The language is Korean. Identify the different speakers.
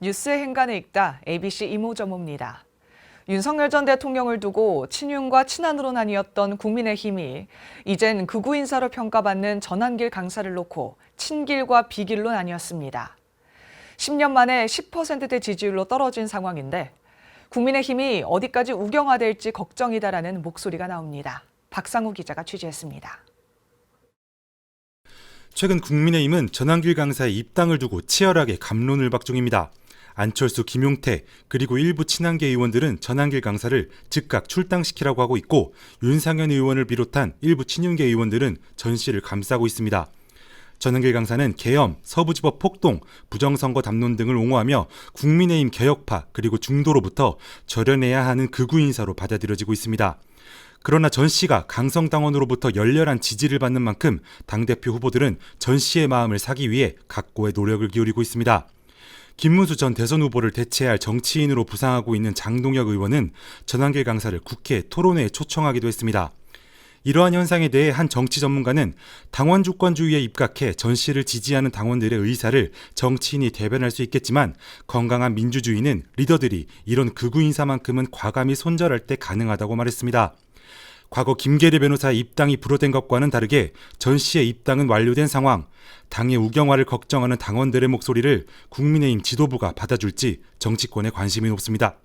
Speaker 1: 뉴스의 행간을 읽다 ABC 이모저모입니다. 윤석열 전 대통령을 두고 친윤과 친한으로 나뉘었던 국민의힘이 이젠 극우 인사로 평가받는 전환길 강사를 놓고 친길과 비길로 나뉘었습니다. 10년 만에 10%대 지지율로 떨어진 상황인데 국민의힘이 어디까지 우경화될지 걱정이다라는 목소리가 나옵니다. 박상우 기자가 취재했습니다.
Speaker 2: 최근 국민의힘은 전환길 강사의 입당을 두고 치열하게 감론을 박 중입니다. 안철수, 김용태 그리고 일부 친한계 의원들은 전환길 강사를 즉각 출당시키라고 하고 있고 윤상현 의원을 비롯한 일부 친윤계 의원들은 전 씨를 감싸고 있습니다. 전환길 강사는 계엄, 서부지법 폭동, 부정선거 담론 등을 옹호하며 국민의힘 개혁파 그리고 중도로부터 절연해야 하는 극우 인사로 받아들여지고 있습니다. 그러나 전 씨가 강성당원으로부터 열렬한 지지를 받는 만큼 당대표 후보들은 전 씨의 마음을 사기 위해 각고의 노력을 기울이고 있습니다. 김문수 전 대선 후보를 대체할 정치인으로 부상하고 있는 장동혁 의원은 전환길 강사를 국회 토론회에 초청하기도 했습니다. 이러한 현상에 대해 한 정치 전문가는 당원 주권주의에 입각해 전 씨를 지지하는 당원들의 의사를 정치인이 대변할 수 있겠지만 건강한 민주주의는 리더들이 이런 극우 인사만큼은 과감히 손절할 때 가능하다고 말했습니다. 과거 김계리 변호사의 입당이 불어된 것과는 다르게 전 씨의 입당은 완료된 상황, 당의 우경화를 걱정하는 당원들의 목소리를 국민의힘 지도부가 받아줄지 정치권에 관심이 높습니다.